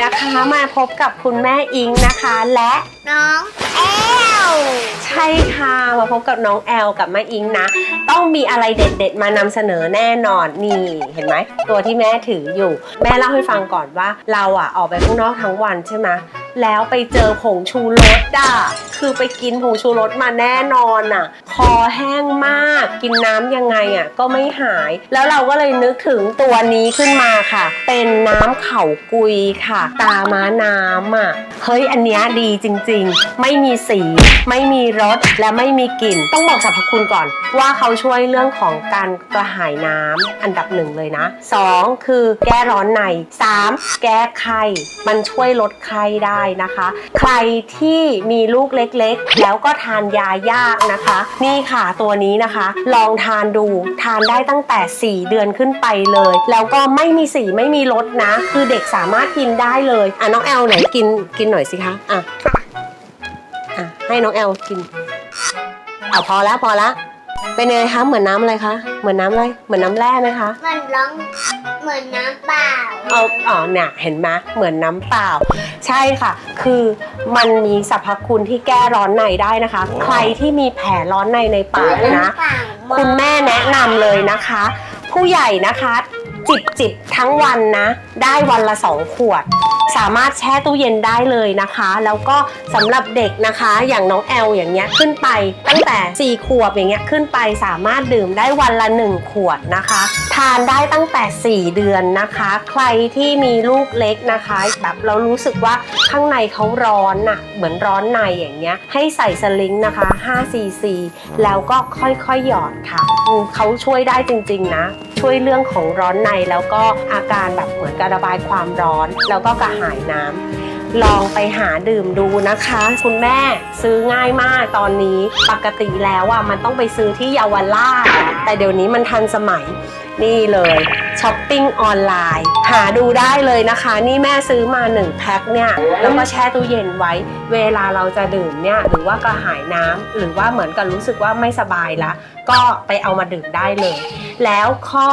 ด็ดๆนะคะมาพบกับคุณแม่อิงนะคะ และน้องแอลใช่ค่ะมาพบกับน้องแอลกับแม่อิงนะ ต้องมีอะไรเด็ดๆ มานำเสนอแน่นอนนี่เห็นไหมตัวที่แม่ถืออยู่ แม่เล่าให้ฟังก่อนว่าเราอะออกไปข้างนอกทั้งวันใช่ไหม แล้วไปเจอผงชูรสอะคือไปกินผงชูรสมาแน่นอนอะ คอแห้งมาก กินน้ำยังไงอะก็ไม่หาย แล้วเราก็เลยนึกถึงตัวนี้ขึ้นมาค่ะ เป็นน้ำเข่ากุยค่ะ ตาม้าน้ำอะ เฮ้ยอันเนี้ยดีจริงๆ ไม่มีสี ไม่มีรส และไม่มีกลิ่น ต้องบอกสรรพคุณก่อน ว่าเขาช่วยเรื่องของการกระหายน้ำอันดับหนึ่งเลยนะ 2 คือแก้ร้อนใน 3 แก้ไข้ มันช่วยลดไข้ได้นะคะ ใครที่มีลูกเล็กๆ แล้วก็ทานยายากนะคะ นี่ค่ะตัวนี้นะคะ ลองทานดูทานได้ตั้งแต่ 4 เดือนขึ้นไปเลย แล้วก็ไม่มีสีไม่มีรสนะ คือเด็กสามารถกินได้เลยอะน้องแอลไหนกินกินหน่อยสิคะอะอะให้น้องแอลกินเอาพอแล้วพอแล้วเป็นไงคะเหมือนน้ำอะไรคะเหมือนน้ำอะไรเหมือนน้ำแร่ไหมคะ มันร้อง เหมือนน้ำเปล่าเอาอ๋อเนี่ยเห็นไหมเหมือนน้ำเปล่า ใช่ค่ะ คือมันมีสรรพคุณที่แก้ร้อนในได้นะคะ ใครที่มีแผลร้อนในในปากนะเปล่าคุณแม่แนะนำเลยนะคะ ผู้ใหญ่นะคะ จิบจิบทั้งวันนะ ได้วันละ2ขวดสามารถแช่ตู้เย็นได้เลยนะคะ แล้วก็สำหรับเด็กนะคะ อย่างน้องแอลอย่างเงี้ยขึ้นไป ตั้งแต่ 4 ขวบอย่างเงี้ยขึ้นไปสามารถดื่มได้วันละ 1 ขวดนะคะ ทานได้ตั้งแต่ 4 เดือนนะคะ ใครที่มีลูกเล็กนะคะ แบบเรารู้สึกว่าข้างในเขาร้อนน่ะเหมือนร้อนในอย่างเงี้ย ให้ใส่สลิงนะคะ5 cc แล้วก็ค่อยๆหยอดค่ะเขาช่วยได้จริง ๆ นะ ช่วยเรื่องของร้อนในแล้วก็อาการแบบเหมือนการระบายความร้อน แล้วก็กรหายน้ำลองไปหาดื่มดูนะคะ คุณแม่ซื้อง่ายมากตอนนี้ปกติแล้วอะมันต้องไปซื้อที่เยาวราชแต่เดี๋ยวนี้มันทันสมัยนี่เลยช้อปปิ้งออนไลน์ หาดูได้เลยนะคะ นี่แม่ซื้อมา1แพ็คเนี่ยแล้วก็แช่ตู้เย็นไว้ เวลาเราจะดื่มเนี่ยหรือว่ากระหายน้ำหรือว่าเหมือนกับรู้สึกว่าไม่สบายละ ก็ไปเอามาดื่มได้เลย แล้วข้อ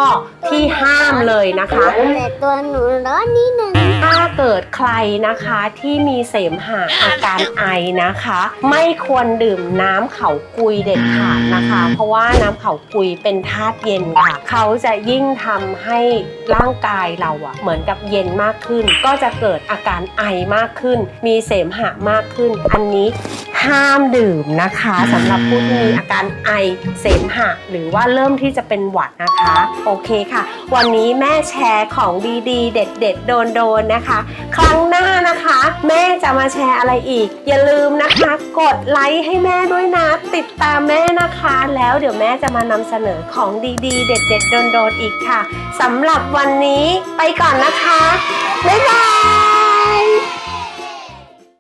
ที่ห้ามเลยนะคะแต่ตัวหนูร้อนนิดนึงถ้า เกิดใครนะคะที่มีเสมหะอาการไอนะคะ ไม่ควรดื่มน้ำเขากุยเด็ดขาดนะคะ เพราะว่าน้ำเขากุยเป็นธาตุเย็นค่ะ เขาจะยิ่งทำให้ร่างกายเราอะเหมือนกับเย็นมากขึ้น ก็จะเกิดอาการไอมากขึ้น มีเสมหะมากขึ้น อันนี้ ห้ามดื่มนะคะสำหรับผู้ที่มีอาการไอเสมหะ หรือว่าเริ่มที่จะเป็นหวัดนะคะ โอเคค่ะ วันนี้แม่แชร์ของดีๆ เด็ด ๆ โดนๆนะคะ ครั้งหน้านะคะ แม่จะมาแชร์อะไรอีก อย่าลืมนะคะ กดไลค์ให้แม่ด้วยนะ ติดตามแม่นะคะ แล้วเดี๋ยวแม่จะมานำเสนอของดีๆ เด็ด ๆ โดนๆอีกค่ะสำหรับวันนี้ไปก่อนนะคะบ๊ายบาย